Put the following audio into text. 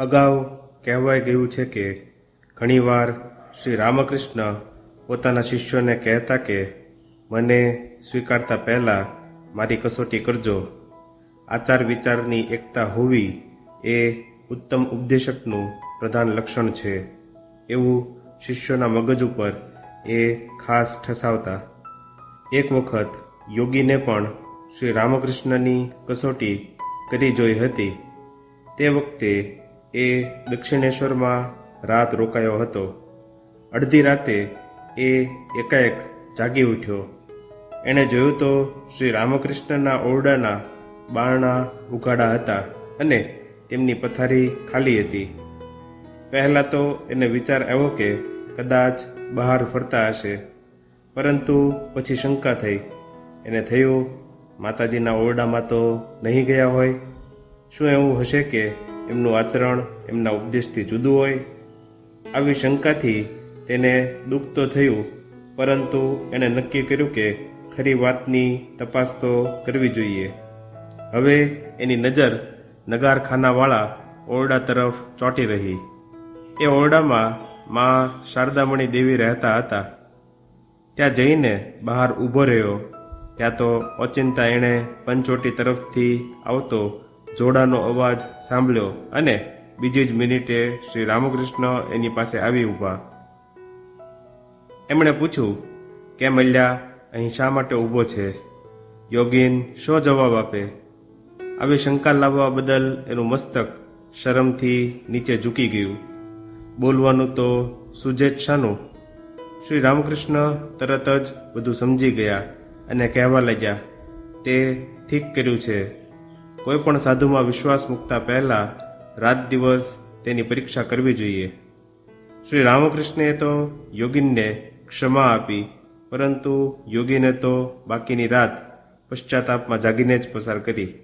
અગાઉ કહેવાય ગયું છે કે ઘણીવાર શ્રી રામકૃષ્ણ પોતાના શિષ્યોને કહેતા કે, મને સ્વીકારતા પહેલાં મારી કસોટી કરજો. આચાર વિચારની એકતા હોવી એ ઉત્તમ ઉપદેશકનું પ્રધાન લક્ષણ છે. એવું શિષ્યોના મગજ ઉપર એ ખાસ ઠસાવતા. એક વખત યોગીને પણ શ્રી રામકૃષ્ણની કસોટી કરી જોઈ હતી. તે વખતે એ દક્ષિણેશ્વરમાં રાત રોકાયો હતો. અડધી રાતે એ એકાએક જાગી ઉઠ્યો. એણે જોયું તો શ્રી રામકૃષ્ણના ઓરડાના બારણા ઉઘાડા હતા અને તેમની પથારી ખાલી હતી. પહેલાં તો એને વિચાર આવ્યો કે કદાચ બહાર ફરતા હશે, પરંતુ પછી શંકા થઈ. એને થયું, માતાજીના ઓરડામાં તો નહીં ગયા હોય? શું એવું હશે કે એમનું આચરણ, એમના ઉપદેશથી જુદું હોય. આવી શંકાથી તેને દુઃખ તો થયું, પરંતુ એણે નક્કી કર્યું કે ખરી વાતની તપાસ તો કરવી જોઈએ. હવે એની નજર નગારખાનાવાળા ઓરડા તરફ ચોંટી રહી. એ ઓરડામાં માં શારદામણી દેવી રહેતા હતા. ત્યાં જઈને બહાર ઊભો રહ્યો. ત્યાં તો ઓચિંતા એણે પંચોટી તરફથી આવતો જોડાનો અવાજ સાંભળ્યો અને બીજી જ મિનિટે શ્રી રામકૃષ્ણ એની પાસે આવી ઊભા. એમણે પૂછ્યું, કેમ અલ્યા, અહીં શા માટે ઊભો છે? યોગીન શો જવાબ આપે? આવી શંકા લાવવા બદલ એનું મસ્તક શરમથી નીચે ઝૂકી ગયું. બોલવાનું તો સુજેત શાનું. શ્રી રામકૃષ્ણ તરત જ બધું સમજી ગયા અને કહેવા લાગ્યા, તે ઠીક કર્યું છે. કોઈ પણ સાધુમાં વિશ્વાસ મૂકતા પહેલાં રાત દિવસ તેની પરીક્ષા કરવી જોઈએ. શ્રી રામકૃષ્ણએ તો યોગીનને ક્ષમા આપી, પરંતુ યોગીને તો બાકીની રાત પશ્ચાતાપમાં જાગીને જ પસાર કરી.